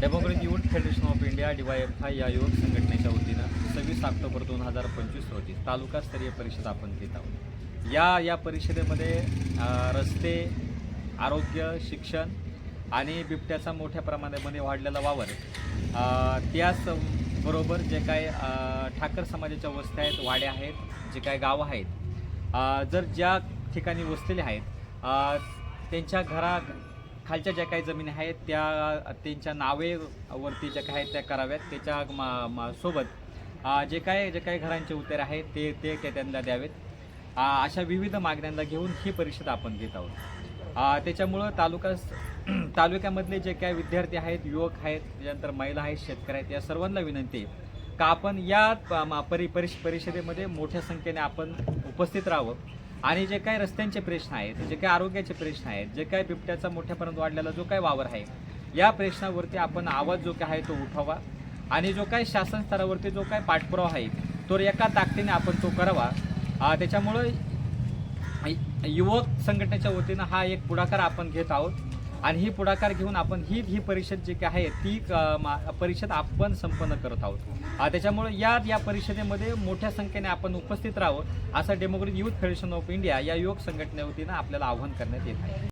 Democratic youth federation of India D Y F या युवक संघटनेच्या वतीनं सव्वीस ऑक्टोबर दोन हजार पंचवीस रोजी तालुकास्तरीय परिषद आपण घेत आहोत. या या परिषदेमध्ये रस्ते आरोग्य शिक्षण आणि बिबट्याचा मोठ्या प्रमाणामध्ये वाढलेला वावर त्याच बरोबर जे काय ठाकर समाजाच्या वस्त्या आहेत वाड्या आहेत जे काय गावं आहेत जर ज्या ठिकाणी वसलेले आहेत त्यांच्या घरा खालच्या ज्या काही जमिनी आहेत त्या त्यांच्या नावेवरती ज्या काही आहेत त्या कराव्यात. त्याच्या मा- मा- सोबत जे काय जे काही घरांचे उत्तर आहेत ते ते त्यांना द्यावेत. अशा विविध मागण्यांना घेऊन ही परिषद आपण घेत आहोत. त्याच्यामुळं तालुका तालुक्यामधले जे काय विद्यार्थी आहेत युवक आहेत त्याच्यानंतर महिला आहेत शेतकरी आहेत या सर्वांना विनंती आहे का आपण या परि परिष परिषदेमध्ये मोठ्या संख्येने आपण उपस्थित राहावं. आणि जे काही रस्त्यांचे प्रश्न आहेत जे काही आरोग्याचे प्रश्न आहेत जे काही बिबट्याचा मोठ्यापर्यंत वाढलेला जो काही वावर आहे या प्रश्नावरती आपण आवाज जो काय आहे तो उठावा. आणि जो काही शासन स्तरावरती जो काही पाठपुरावा आहे तो एका ताकदीने आपण तो करावा. त्याच्यामुळं युवक संघटनेच्या वतीनं हा एक पुढाकार आपण घेत आहोत. आणि ही पुढाकार घेऊन आपण ही ही परिषद जी काय आहे ती परिषद आपण संपन्न करत आहोत. त्याच्यामुळे या या परिषदेमध्ये मोठ्या संख्येने आपण उपस्थित राहावं असं democrat youth federation of India या युवक संघटनेवतीनं आपल्याला आवाहन करण्यात येत आहे.